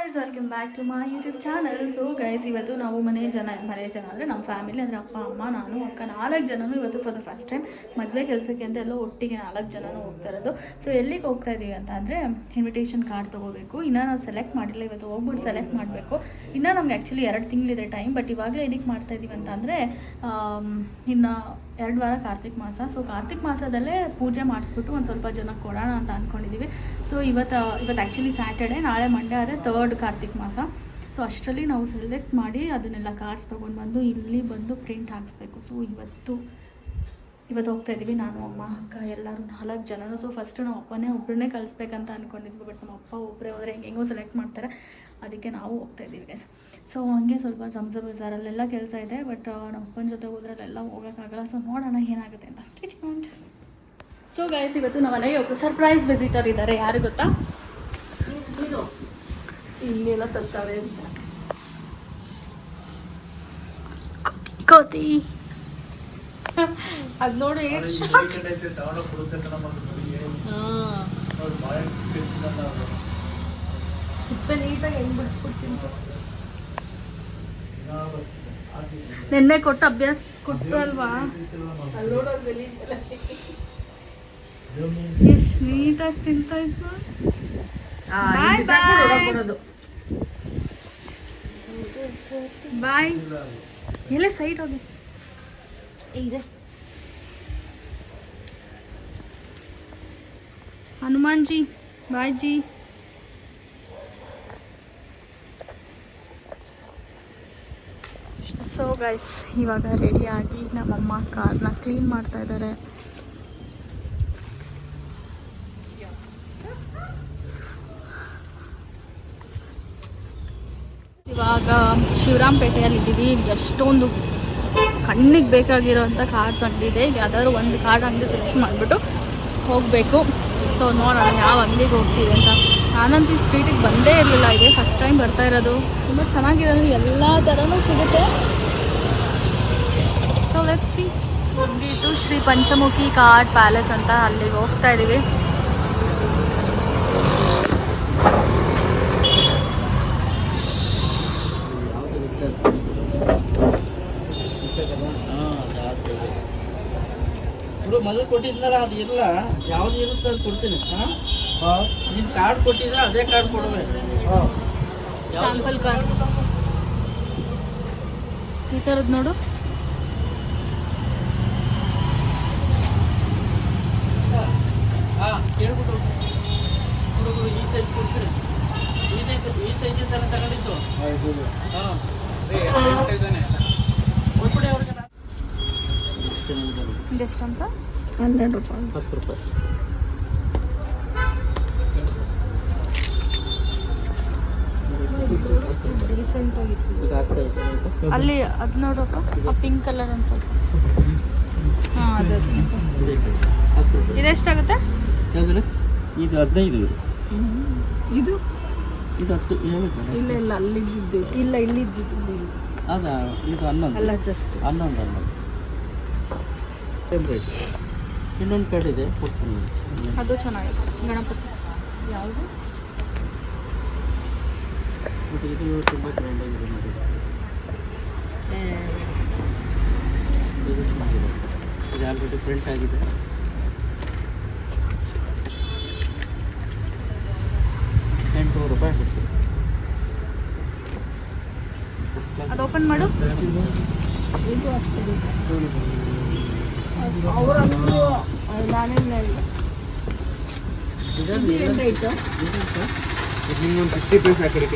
Guys welcome back to my YouTube channel so guys ಇವತ್ತು ನಾವು ಮನೆ ಜನ ಮನೆ ಜನ ಅಂದರೆ ನಮ್ಮ ಫ್ಯಾಮಿಲಿ ಅಂದರೆ ಅಪ್ಪ, ಅಮ್ಮ, ನಾನು, ಅಕ್ಕ ನಾಲ್ಕು ಜನನು ಇವತ್ತು ಫಾರ್ ದ ಫಸ್ಟ್ ಟೈಮ್ ಮದುವೆ ಕೆಲಸಕ್ಕೆ ಅಂತ ಎಲ್ಲ ಒಟ್ಟಿಗೆ ನಾಲ್ಕು ಜನನೂ ಹೋಗ್ತಾ ಇರೋದು. ಸೊ ಎಲ್ಲಿಗೆ ಹೋಗ್ತಾ ಇದ್ದೀವಿ ಅಂತ ಅಂದರೆ ಇನ್ವಿಟೇಷನ್ ಕಾರ್ಡ್ ತೊಗೋಬೇಕು. ಇನ್ನೂ ನಾವು ಸೆಲೆಕ್ಟ್ ಮಾಡಿಲ್ಲ, ಇವತ್ತು ಹೋಗ್ಬಿಟ್ಟು ಸೆಲೆಕ್ಟ್ ಮಾಡಬೇಕು. ಇನ್ನೂ ನಮ್ಗೆ ಆ್ಯಕ್ಚುಲಿ ಎರಡು ತಿಂಗಳಿದೆ ಟೈಮ್ ಬಟ್ ಇವಾಗಲೇ ಏನಕ್ಕೆ ಮಾಡ್ತಾ ಇದ್ದೀವಿ ಅಂತ ಅಂದರೆ ಇನ್ನು ಎರಡು ವಾರ ಕಾರ್ತಿಕ್ ಮಾಸ. ಸೊ ಕಾರ್ತಿಕ್ ಮಾಸದಲ್ಲೇ ಪೂಜೆ ಮಾಡಿಸ್ಬಿಟ್ಟು ಒಂದು ಸ್ವಲ್ಪ ಜನಕ್ಕೆ ಕೊಡೋಣ ಅಂತ ಅಂದ್ಕೊಂಡಿದ್ದೀವಿ ಸೊ ಇವತ್ತು ಇವತ್ತು ಆ್ಯಕ್ಚುಲಿ ಸ್ಯಾಟರ್ಡೆ ನಾಳೆ ಮಂಡೇ ಆದರೆ ತರ್ಡ್ ಕಾರ್ತಿಕ್ ಮಾಸ. ಸೊ ಅಷ್ಟರಲ್ಲಿ ನಾವು ಸೆಲೆಕ್ಟ್ ಮಾಡಿ ಅದನ್ನೆಲ್ಲ ಕಾರ್ಡ್ಸ್ ತೊಗೊಂಡು ಬಂದು ಇಲ್ಲಿ ಬಂದು ಪ್ರಿಂಟ್ ಹಾಕ್ಸ್ಬೇಕು. ಸೊ ಇವತ್ತು ಇವತ್ತು ಹೋಗ್ತಾ ಇದ್ದೀವಿ ನಾನು, ಅಮ್ಮ, ಅಕ್ಕ, ಎಲ್ಲರೂ ನಾಲ್ಕು ಜನರು. ಸೊ ಫಸ್ಟು ನಮ್ಮ ಅಪ್ಪನೇ ಒಬ್ಬರನ್ನೇ ಕಲಿಸ್ಬೇಕಂತ ಅಂದ್ಕೊಂಡಿದ್ವಿ ಬಟ್ ನಮ್ಮ ಅಪ್ಪ ಒಬ್ಬರೇ ಹೋದರೆ ಹೆಂಗೆ ಹೆಂಗೋ ಸೆಲೆಕ್ಟ್ ಮಾಡ್ತಾರೆ. ಅದಕ್ಕೆ ನಾವು ಹೋಗ್ತಾ ಇದ್ದೀವಿ ಗೈಸ್ ಸೊ ಹಂಗೆ ಸ್ವಲ್ಪ ಸಂಸ ಬಜಾರಲ್ಲೆಲ್ಲ ಕೆಲಸ ಇದೆ ಬಟ್ ನಮ್ಮ ಅಪ್ಪನ ಜೊತೆ ಹೋದ್ರಲ್ಲೆಲ್ಲ ಹೋಗೋಕ್ಕಾಗಲ್ಲ. ಸೊ ನೋಡೋಣ ಏನಾಗುತ್ತೆ ಅಂತ. ಅಷ್ಟೇ ಸೊ ಗೈಸ್ ಇವತ್ತು ನಮ್ಮ ಮನೆಗೆ ಒಬ್ಬರು ಸರ್ಪ್ರೈಸ್ ವಿಸಿಟರ್ ಇದ್ದಾರೆ. ಯಾರು ಗೊತ್ತಾ? ಇಲ್ಲೆಲ್ಲ ತರ್ತಾರೆ ಅಂತ. ಕೋತಿ ಅದ್ ನೋಡಿ ಸಿಪ್ಪೆ ನೀಟಾಗಿ ಹೆಂಗ್ ಬಿಡಿಸ್ಬಿಡ್ತೀನಿ ನಿನ್ನೆ ಕೊಟ್ಟ ಅಭ್ಯಾಸ ಕೊಟ್ಟು ಅಲ್ವಾ. ಎಷ್ಟು ನೀಟಾಗಿ ತಿಂತಾ ಇದ್ವು ಆ, Bye, ಇಲ್ಲಿ ಬಿಸಾಕ್ಬಿಡು, bye. ಒಳಗ್ ಬರೋದು. ಬಾಯ್. ಎಲ್ಲ ಸೈಡ್ ಹೋಗಿ. ಇದೆ. ಹನುಮಾನ್ ಜಿ ಬಾಯ್ ಜಿ ಸೊ ಗೈಸ್ ಇವಾಗ ರೆಡಿಯಾಗಿ ನಮ್ಮಮ್ಮ ಕಾರ್ನ ಕ್ಲೀನ್ ಮಾಡ್ತಾ ಇದ್ದಾರೆ. ಇವಾಗ ಇದ್ದೀವಿ. ಇಲ್ಲಿ ಎಷ್ಟೊಂದು ಕಣ್ಣಿಗೆ ಬೇಕಾಗಿರೋಂಥ ಕಾರ್ಡ್ಸ್ ಅಂಗಡಿ ಇದೆ ಯಾವ್ದಾದ್ರು ಒಂದು ಕಾರ್ಡ್ ಅಂಗಡಿ ಸೆಲೆಕ್ಟ್ ಮಾಡಿಬಿಟ್ಟು ಹೋಗಬೇಕು. ಸೊ ನೋಡೋಣ ಯಾವ ಅಂಗಡಿಗೆ ಹೋಗ್ತೀವಿ ಅಂತ. ನಾನಂತೂ ಈ ಸ್ಟ್ರೀಟಿಗೆ ಬಂದೇ ಇರಲಿಲ್ಲ. ಇದೆ ಫಸ್ಟ್ ಟೈಮ್ ಬರ್ತಾ ಇರೋದು. ತುಂಬ ಚೆನ್ನಾಗಿರೋದು ಎಲ್ಲ ಥರನೂ ಸಿಗುತ್ತೆ. ಸೊ ಸಿ ಟು ಶ್ರೀ ಪಂಚಮುಖಿ ಕಾರ್ಡ್ ಪ್ಯಾಲೇಸ್ ಅಂತ ಅಲ್ಲಿಗೆ ಹೋಗ್ತಾ ಇದ್ದೀವಿ ಮೊದಲು ಕೊಟ್ಟಿದ್ನಲ್ಲ ಅದು ಇಲ್ಲ. ಯಾವ್ದು ಇರುತ್ತೆ ಅದು ಕೊಡ್ತೀನಿ. ಹಾ? ನೀನ್ ಕಾರ್ಡ್ ಕೊಟ್ಟಿದ್ರೆ ಅದೇ ಕಾರ್ಡ್ ಕೊಡುವೆ. ಯಾವ್ದು? ಸ್ಯಾಂಪಲ್ ಕಾರ್ಡ್ಸ್ ಈ ಥರದ್ದು ನೋಡು. ಹಾ ಕೇಳ್ಬಿಟ್ಟು ಹುಡುಗರು ಈ ಸೈಜ್ ಕೊಡ್ತೀನಿ ಈ ಸೈಜ್ ಈ ಸೈಜ್ ತಗೊಂಡಿದ್ದು? ಹಾ. ಇದೆಷ್ಟಂತ ಹನ್ನೆರಡು ರೂಪಾಯಿ. ಹತ್ತು ರೂಪಾಯಿ. ರೀಸೆಂಟ್ ಆಗಿತ್ತು? ಅಲ್ಲಿ ಅದು ನೋಡಪ್ಪ ಆ ಪಿಂಕ್ ಕಲರ್ ಒಂದು ಸ್ವಲ್ಪ. ಹಾಂ ಅದು. ಇದೆಷ್ಟಾಗುತ್ತೆ ಇದು ಹದಿನೈದು. ಇದು. ಇದು ಹತ್ತು ಇಲ್ಲ ಇಲ್ಲ ಅಲ್ಲಿದ್ದು ಇಲ್ಲ ಇಲ್ಲಿದ್ದು ಅದ ಇದು ಹನ್ನೊಂದು. ಅಲ್ಲ ಜಸ್ಟ್ ಹನ್ನೊಂದು ಹನ್ನೊಂದು. ಸೇಮ್ ರೇಟ್ ಇನ್ನೊಂದು ಪ್ಯಾಡ್ ಇದೆ ಕೊಡ್ತೀನಿ. ಅದು ಚೆನ್ನಾಗಿದೆ. ಗಣಪತಿ. ಯಾವುದು? ಬಟ್ ಇದು ತುಂಬ ಗ್ರ್ಯಾಂಡ್ ಆಗಿದೆ ನೋಡಿ. ಇದು ಚೆನ್ನಾಗಿದೆ. ಇದು ಆಲ್ರೆಡಿ ಪ್ರಿಂಟ್ ಆಗಿದೆ. ಎಂಟುನೂರು ರೂಪಾಯಿ ಅದು ಓಪನ್ ಮಾಡು. ಇದು ಅಷ್ಟೇ. ಕಡೆ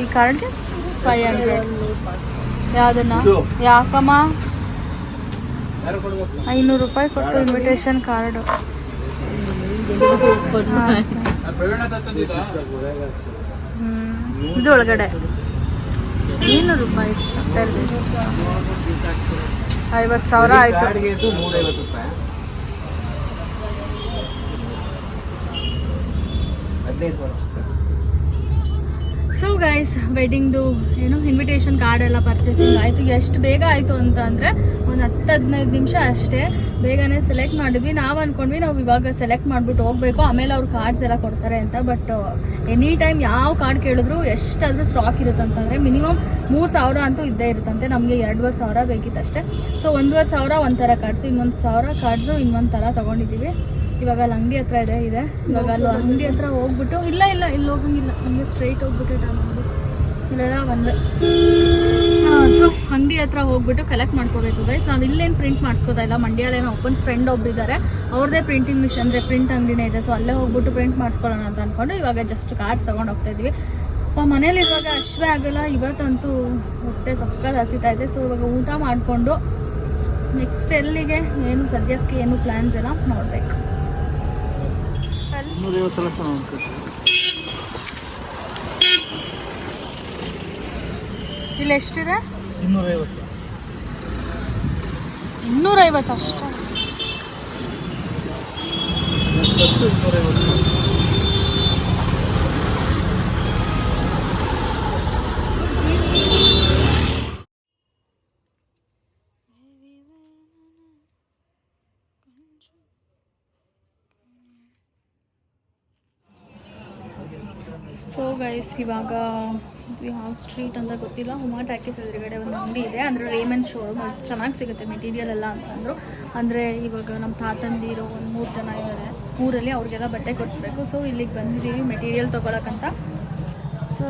ಈ ಕಾರ್ಡ್ಗೆ ಫೈವ್ ಹಂಡ್ರೆಡ್ ಯಾವುದನ್ನ. ಯಾಕಮ್ಮ? ಐನೂರು ರೂಪಾಯಿ ಕೊಟ್ಟು ಇನ್ವಿಟೇಷನ್ ಕಾರ್ಡು. ಇದು ಒಳಗಡೆ. ಐನೂರು ರೂಪಾಯಿ ಅಷ್ಟೇ ವೇಸ್ಟ್ ಐವತ್ತು ಸಾವಿರ ಆಯಿತು. ಹದಿನೈದು ಸೊ ಗೈಸ್ ವೆಡ್ಡಿಂಗ್ದು ಏನು ಇನ್ವಿಟೇಷನ್ ಕಾರ್ಡ್ ಎಲ್ಲ ಪರ್ಚೇಸಿಂಗ್ ಆಯಿತು. ಎಷ್ಟು ಬೇಗ ಆಯಿತು ಅಂತ ಅಂದರೆ ಒಂದು ಹತ್ತು ಹದಿನೈದು ನಿಮಿಷ ಅಷ್ಟೇ. ಬೇಗನೆ ಸೆಲೆಕ್ಟ್ ಮಾಡಿದ್ವಿ. ನಾವು ಅಂದ್ಕೊಂಡ್ವಿ ನಾವು ಇವಾಗ ಸೆಲೆಕ್ಟ್ ಮಾಡಿಬಿಟ್ಟು ಹೋಗಬೇಕು. ಆಮೇಲೆ ಅವ್ರು ಕಾರ್ಡ್ಸ್ ಎಲ್ಲ ಕೊಡ್ತಾರೆ ಅಂತ. ಬಟ್ ಎನಿ ಟೈಮ್ ಯಾವ ಕಾರ್ಡ್ ಕೇಳಿದ್ರು ಎಷ್ಟಾದರೂ ಸ್ಟಾಕ್ ಇರುತ್ತಂತಂದರೆ ಮಿನಿಮಮ್ ಮೂರು ಸಾವಿರ ಅಂತೂ ಇದ್ದೇ ಇರುತ್ತಂತೆ. ನಮಗೆ ಎರಡುವರೆ ಸಾವಿರ ಬೇಕಿತ್ತಷ್ಟೇ. ಸೊ ಒಂದೂವರೆ ಸಾವಿರ ಒಂಥರ ಕಾರ್ಡ್ಸು ಇನ್ನೊಂದು ಸಾವಿರ ಕಾರ್ಡ್ಸು ಇನ್ನೊಂದು ಥರ ತೊಗೊಂಡಿದ್ದೀವಿ. ಇವಾಗ ಅಲ್ಲಿ ಅಂಗಡಿ ಹತ್ರ ಇದೆ ಇದೆ. ಇವಾಗ ಅಲ್ಲಿ ಅಂಗಡಿ ಹತ್ರ ಹೋಗ್ಬಿಟ್ಟು, ಇಲ್ಲ ಇಲ್ಲ, ಇಲ್ಲಿ ಹೋಗಂಗಿಲ್ಲ. ಹಂಗೆ ಸ್ಟ್ರೈಟ್ ಹೋಗ್ಬಿಟ್ಟು ಅಂಗಡಿ. ಇಲ್ಲೆಲ್ಲ ಒಂದೇ. ಸೊ ಅಂಗಡಿ ಹತ್ರ ಹೋಗ್ಬಿಟ್ಟು ಕಲೆಕ್ಟ್ ಮಾಡ್ಕೋಬೇಕು ಗೈಸ್ ನಾವು ಇಲ್ಲೇನು ಪ್ರಿಂಟ್ ಮಾಡಿಸ್ಕೋತಾ ಇಲ್ಲ. ಮಂಡ್ಯಲ್ಲಿ ಏನೋ ಒಬ್ಬನ ಫ್ರೆಂಡ್ ಒಬ್ಬರಿದ್ದಾರೆ ಅವ್ರದ್ದೇ ಪ್ರಿಂಟಿಂಗ್ ಮಿಷನ್ ಅಂದರೆ ಪ್ರಿಂಟ್ ಅಂಗಡಿನೇ ಇದೆ. ಸೊ ಅಲ್ಲೇ ಹೋಗ್ಬಿಟ್ಟು ಪ್ರಿಂಟ್ ಮಾಡಿಸ್ಕೊಳ್ಳೋಣ ಅಂತ ಅಂದ್ಕೊಂಡು ಇವಾಗ ಜಸ್ಟ್ ಕಾರ್ಡ್ಸ್ ತೊಗೊಂಡು ಹೋಗ್ತಾ ಇದ್ವಿ. ಅಪ್ಪ ಮನೇಲಿ ಇವಾಗ ಅಶ್ವೇ ಆಗಲ್ಲ, ಇವತ್ತಂತೂ ಹೊಟ್ಟೆ ಸಕ್ಕತ್ ಹಸಿತಾ ಇದೆ. ಸೊ ಇವಾಗ ಊಟ ಮಾಡಿಕೊಂಡು ನೆಕ್ಸ್ಟ್ ಎಲ್ಲಿಗೆ, ಏನು ಸದ್ಯಕ್ಕೆ, ಏನು ಪ್ಲ್ಯಾನ್ಸ್ ಎಲ್ಲ ನೋಡಬೇಕು. ಇಲ್ಲಿ ಎಷ್ಟಿದೆ ಇನ್ನೂರೈವತ್ತು ಇನ್ನೂರೈವತ್ತು ಅಷ್ಟ ಇನ್ನೂರೈವತ್ತು ಸೊ ಗೈಸ್ ಇವಾಗ ಯಾವ ಸ್ಟ್ರೀಟ್ ಅಂತ ಗೊತ್ತಿಲ್ಲ. ಹುಮಾ ಟ್ಯಾಕೀಸ್ ಎದುರುಗಡೆ ಒಂದು ಅಂಗಡಿ ಇದೆ. ಅಂದರೆ ರೇಮನ್ ಶೋರೂಮ್ ಚೆನ್ನಾಗಿ ಸಿಗುತ್ತೆ ಮೆಟೀರಿಯಲ್ ಎಲ್ಲ ಅಂತಂದರು ಅಂದರೆ. ಇವಾಗ ನಮ್ಮ ತಾತಂದಿರೋ ಒಂದು ಮೂರು ಜನ ಇದ್ದಾರೆ ಊರಲ್ಲಿ ಅವ್ರಿಗೆಲ್ಲ ಬಟ್ಟೆ ಕೊಡಿಸ್ಬೇಕು. ಸೊ ಇಲ್ಲಿಗೆ ಬಂದಿದ್ದೀವಿ material ತೊಗೊಳಕ್ಕಂತ so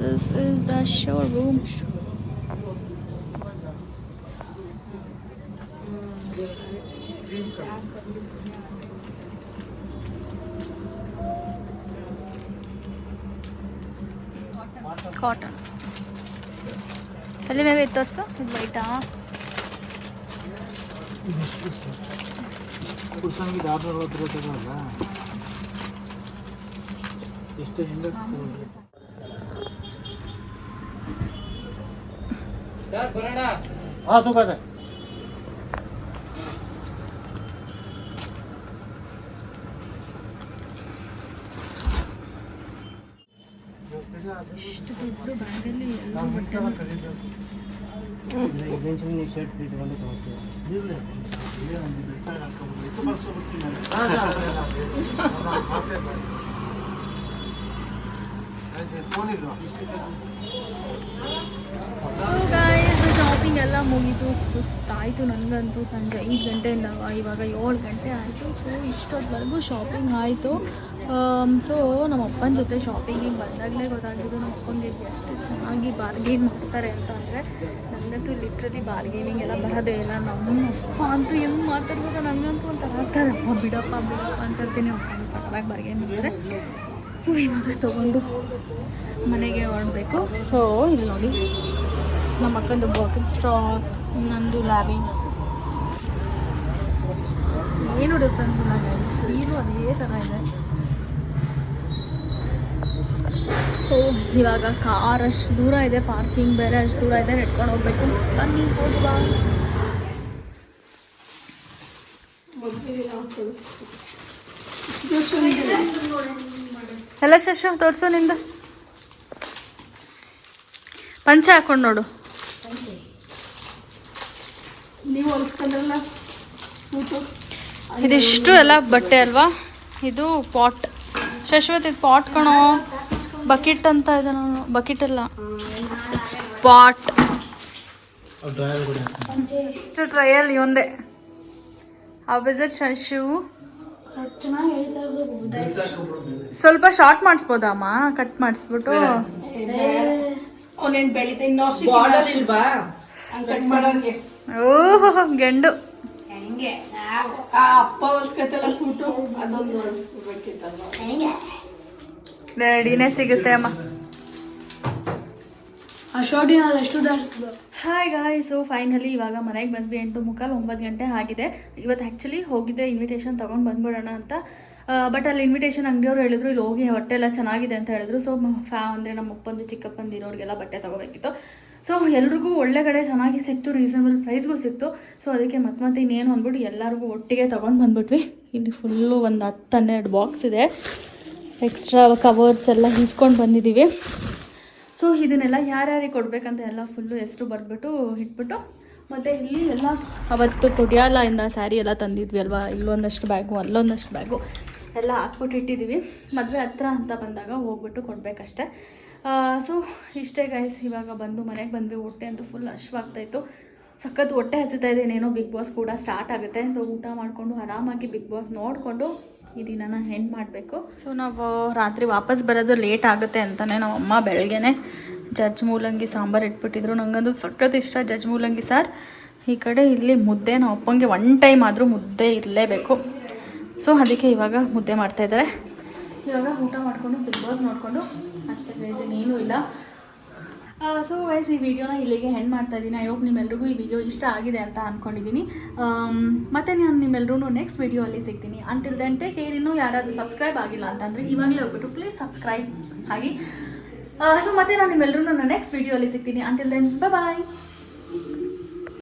this is the showroom cotton ತಲೆ ಮೇಲೆ ತೋರಿಸು ಇದು ವೈಟಾ ಕುರ್ಸಂಗಿದ ಆರ್ನೂರ ಅರವತ್ತು ರೂಪಾಯಿ ಅಲ್ಲ ಎಷ್ಟು ಹಿಂದೆ ಸರ್ ಬರೋಣ ಹಾಂ ಸುಖ ಇಷ್ಟು ದೊಡ್ಡ ಬ್ಯಾಗಲ್ಲಿ ಎಲ್ಲ ಶರ್ಟ್ ಇಟ್ಕೊಂಡು ಫೋನ್ ಇಲ್ಲ ಸೊ ಗಾಯ್ಸ್ ಶಾಪಿಂಗ್ ಎಲ್ಲ ಸುಸ್ತು ಸುಸ್ತಾಯಿತು. ನನಗಂತೂ ಸಂಜೆ ಐದು ಗಂಟೆಯಿಂದ ಇವಾಗ ಏಳು ಗಂಟೆ ಆಯಿತು. ಸೊ ಇಷ್ಟೊತ್ತವರೆಗೂ ಶಾಪಿಂಗ್ ಆಯಿತು. ಸೊ ನಮ್ಮ ಅಪ್ಪನ ಜೊತೆ ಶಾಪಿಂಗಿಗೆ ಬಂದಾಗಲೇ ಗೊತ್ತಾಗಿದ್ದು ನಮ್ಮ ಎಷ್ಟು ಚೆನ್ನಾಗಿ ಬಾರ್ಗೇನ್ ಮಾಡ್ತಾರೆ ಅಂತ ಅಂದರೆ ನನಗಂತೂ ಲಿಟ್ರಲಿ ಬಾರ್ಗೇನಿಂಗ್ ಎಲ್ಲ ಬರೋದೇ ಇಲ್ಲ. ನಮ್ಮ ಅಪ್ಪ ಅಂತೂ ಹೆಂಗೆ ಮಾತಾಡ್ಬೋದು ನನಗಂತೂ ಅಂತ ಆಗ್ತದೆ. ಅಪ್ಪ, ಬಿಡಪ್ಪ ಬಿಡಪ್ಪ ಅಂತ ಹೇಳ್ತೀನಿ. ಅಪ್ಪ ಸಕ್ಕದಾಗಿ ಬಾರ್ಗೇನ್ ಮಾಡ್ತಾರೆ. ಸೊ ಇವಾಗ ತೊಗೊಂಡು ಮನೆಗೆ ಹೊರಡಬೇಕು. ಸೊ ಇಲ್ಲಿ ನೋಡಿ. ನಮ್ಮ ಅಕ್ಕಂದು ಬಾಕೆಟ್ ಸ್ಟಾಕ್ ನಂದು ಲ್ಯಾಬಿನ್ ಏನು ಡಿಫ್ರೆನ್ಸ್ ಇಲ್ಲ ಅದೇ ಥರ ಇದೆ. ಸೊ ಇವಾಗ ಕಾರ್ ಅಷ್ಟು ದೂರ ಇದೆ ಪಾರ್ಕಿಂಗ್ ಬೇರೆ ಅಷ್ಟು ದೂರ ಇದೆ ನೆಟ್ಕೊಂಡು ಹೋಗ್ಬೇಕು. ಬನ್ನಿ ಹೋಗುವ ಎಲ್ಲ ಶಶು ತೋರಿಸೋ ನಿಂದ. ಪಂಚ ಹಾಕೊಂಡು ನೋಡು. ನೀವು ಹೊಲ್ಸ್ಕೊಂಡ್ರಲ್ಲ ಸೂಟು ಇದಿಷ್ಟು ಎಲ್ಲ ಬಟ್ಟೆ ಅಲ್ವಾ? ಇದು ಪಾಟ್ ಶಶ್ವತ್ ಇದು ಪಾಟ್ ಕಣೋ. ಬಕೆಟ್ ಅಂತ ಇದೆ ನಾನು. ಬಕೆಟ್ ಅಲ್ಲ. ಪಾಟ್ ಡ್ರೈವರ್ ಕೂಡ ಇಷ್ಟು ಟ್ರಯಲ್ ಒಂದೇ. ಅಬಿಸರ್ ಶಶು. ಸ್ವಲ್ಪ ಶಾರ್ಟ್ ಮಾಡಿಸ್ಬೋದಮ್ಮ ಕಟ್ ಮಾಡಿಸ್ಬಿಟ್ಟು. ಅವನೇನು ಬೆಳಿತ ಇನ್ನೂ ಬಾರ್ಡರ್ ಇಲ್ವಾ? ಕಟ್ ಮಾಡೋಂಗೆ. ಓಹ್ ಗೆಂಡು. ಹೆಂಗೆ? ಆ ಅಪ್ಪ ಹೊಲ್ಸ್ಕತ್ತಲ್ಲ ಸೂಟು. ಅದೊಂದು ಹೊಲ್ಸ್ಕೊಬೇಕಿತ್ತಲ್ವ ರೆಡಿನೇ ಸಿಗುತ್ತೆ ಅಮ್ಮ. ಎಷ್ಟು ಹಾಯ್ ಗಾಯ್ ಸೊ ಫೈನಲಿ ಇವಾಗ ಮನೆಗೆ ಬಂದ್ವಿ ಎಂಟು ಮುಕ್ಕಾಲು ಒಂಬತ್ತು ಗಂಟೆ ಆಗಿದೆ. ಇವತ್ತು ಆ್ಯಕ್ಚುಲಿ ಹೋಗಿದ್ದೆ ಇನ್ವಿಟೇಷನ್ ತೊಗೊಂಡು ಬಂದ್ಬಿಡೋಣ ಅಂತ. ಬಟ್ ಅಲ್ಲಿ ಇನ್ವಿಟೇಷನ್ ಅಂಗಡಿಯವ್ರು ಹೇಳಿದ್ರು ಇಲ್ಲಿ ಹೋಗಿ ಹೊಟ್ಟೆ ಎಲ್ಲ ಚೆನ್ನಾಗಿದೆ ಅಂತ ಹೇಳಿದ್ರು. ಸೊ ಫ್ಯಾ ಅಂದರೆ ನಮ್ಮ ಅಪ್ಪಂದು ಚಿಕ್ಕಪ್ಪಂದು ಇರೋರಿಗೆಲ್ಲ ಬಟ್ಟೆ ತೊಗೋಬೇಕಿತ್ತು. ಸೊ ಎಲ್ರಿಗೂ ಒಳ್ಳೆ ಕಡೆ ಚೆನ್ನಾಗಿ ಸಿಕ್ತು ರೀಸನಬಲ್ ಪ್ರೈಸ್ಗೂ ಸಿಕ್ತು. ಸೊ ಅದಕ್ಕೆ ಮತ್ತೆ ಮತ್ತೆ ಇನ್ನೇನು ಅಂದ್ಬಿಟ್ಟು ಎಲ್ಲರಿಗೂ ಒಟ್ಟಿಗೆ ತೊಗೊಂಡು ಬಂದ್ಬಿಟ್ವಿ. ಇಲ್ಲಿ ಫುಲ್ಲು ಒಂದು ಹತ್ತು ಹನ್ನೆರಡು ಬಾಕ್ಸ್ ಇದೆ. ಎಕ್ಸ್ಟ್ರಾ ಕವರ್ಸ್ ಎಲ್ಲ ಇಸ್ಕೊಂಡು ಬಂದಿದ್ದೀವಿ ಸೊ ಇದನ್ನೆಲ್ಲ ಯಾರ್ಯಾರಿಗೆ ಕೊಡಬೇಕಂತ ಎಲ್ಲ ಫುಲ್ಲು ಹೆಸರು ಬರೆದ್ಬಿಟ್ಟು ಇಟ್ಬಿಟ್ಟು, ಮತ್ತು ಇಲ್ಲಿ ಎಲ್ಲ ಅವತ್ತು ಕೊಡಿಯಾಲಿಂದ ಸ್ಯಾರಿ ಎಲ್ಲ ತಂದಿದ್ವಿ ಅಲ್ವಾ? ಇಲ್ಲೊಂದಷ್ಟು ಬ್ಯಾಗು ಅಲ್ಲೊಂದಷ್ಟು ಬ್ಯಾಗು ಎಲ್ಲ ಹಾಕ್ಬಿಟ್ಟು ಇಟ್ಟಿದ್ದೀವಿ ಮದುವೆ ಹತ್ರ ಅಂತ ಬಂದಾಗ ಹೋಗ್ಬಿಟ್ಟು ಕೊಡಬೇಕಷ್ಟೆ. ಸೊ ಇಷ್ಟೇ ಗೈಸ್ ಇವಾಗ ಬಂದು ಮನೆಗೆ ಬಂದ್ವಿ, ಹೊಟ್ಟೆ ಅಂತೂ ಫುಲ್ ಹಶ್ವಾಗ್ತಾಯಿತ್ತು ಸಖತ್ ಹೊಟ್ಟೆ ಹಸಿತಾ ಇದೆ ಏನೇನೋ ಬಿಗ್ ಬಾಸ್ ಕೂಡ ಸ್ಟಾರ್ಟ್ ಆಗುತ್ತೆ. ಸೊ ಊಟ ಮಾಡಿಕೊಂಡು ಆರಾಮಾಗಿ ಬಿಗ್ ಬಾಸ್ ನೋಡಿಕೊಂಡು ಈ ದಿನನ ಹೆಂಡ್ ಮಾಡಬೇಕು. ಸೊ ನಾವು ರಾತ್ರಿ ವಾಪಸ್ ಬರೋದು ಲೇಟ್ ಆಗುತ್ತೆ ಅಂತಲೇ ನಮ್ಮ ಅಮ್ಮ ಬೆಳಗ್ಗೆನೆ ಜಜ್ ಮೂಲಂಗಿ ಸಾಂಬಾರು ಇಟ್ಬಿಟ್ಟಿದ್ರು. ನಂಗಂದು ಸಖತ್ ಇಷ್ಟ ಜಜ್ ಮೂಲಂಗಿ ಸಾರ್. ಈ ಕಡೆ ಇಲ್ಲಿ ಮುದ್ದೆ ನಾವು ಅಪ್ಪಂಗೆ ಒನ್ ಟೈಮ್ ಆದರೂ ಮುದ್ದೆ ಇರಲೇಬೇಕು. ಸೊ ಅದಕ್ಕೆ ಇವಾಗ ಮುದ್ದೆ ಮಾಡ್ತಾಯಿದ್ದಾರೆ ಇವಾಗ ಊಟ ಮಾಡಿಕೊಂಡು ಬಿಗ್ ಬಾಸ್ ನೋಡಿಕೊಂಡು ಅಷ್ಟೇ ಗೈಸ್ ಏನೂ ಇಲ್ಲ. ಸೊ ವೈಸ್ ಈ ವಿಡಿಯೋನ ಇಲ್ಲಿಗೆ ಹೆಣ್ಣು ಮಾಡ್ತಾ ಇದ್ದೀನಿ. ಐ ಹೋಪ್ ನಿಮ್ಮೆಲ್ರಿಗೂ ಈ ವಿಡಿಯೋ ಇಷ್ಟ ಆಗಿದೆ ಅಂತ ಅಂದ್ಕೊಂಡಿದ್ದೀನಿ ಮತ್ತು ನಾನು ನಿಮ್ಮೆಲ್ಲರೂ ನೆಕ್ಸ್ಟ್ ವಿಡಿಯೋಲ್ಲಿ ಸಿಗ್ತೀನಿ. ಅಂಟಿಲ್ ದೆನ್ ಟೇಕ್ ಕೇರ್ ಇನ್ನೂ ಯಾರಾದರೂ ಸಬ್ಸ್ಕ್ರೈಬ್ ಆಗಿಲ್ಲ ಅಂತಂದರೆ ಇವಾಗಲೇ ಹೋಗ್ಬಿಟ್ಟು ಪ್ಲೀಸ್ ಸಬ್ಸ್ಕ್ರೈಬ್ ಆಗಿ ಸೊ ಮತ್ತೆ ನಾನು ನಿಮ್ಮೆಲ್ಲರೂ ನೆಕ್ಸ್ಟ್ ವಿಡಿಯೋಲ್ಲಿ ಸಿಗ್ತೀನಿ. Until then bye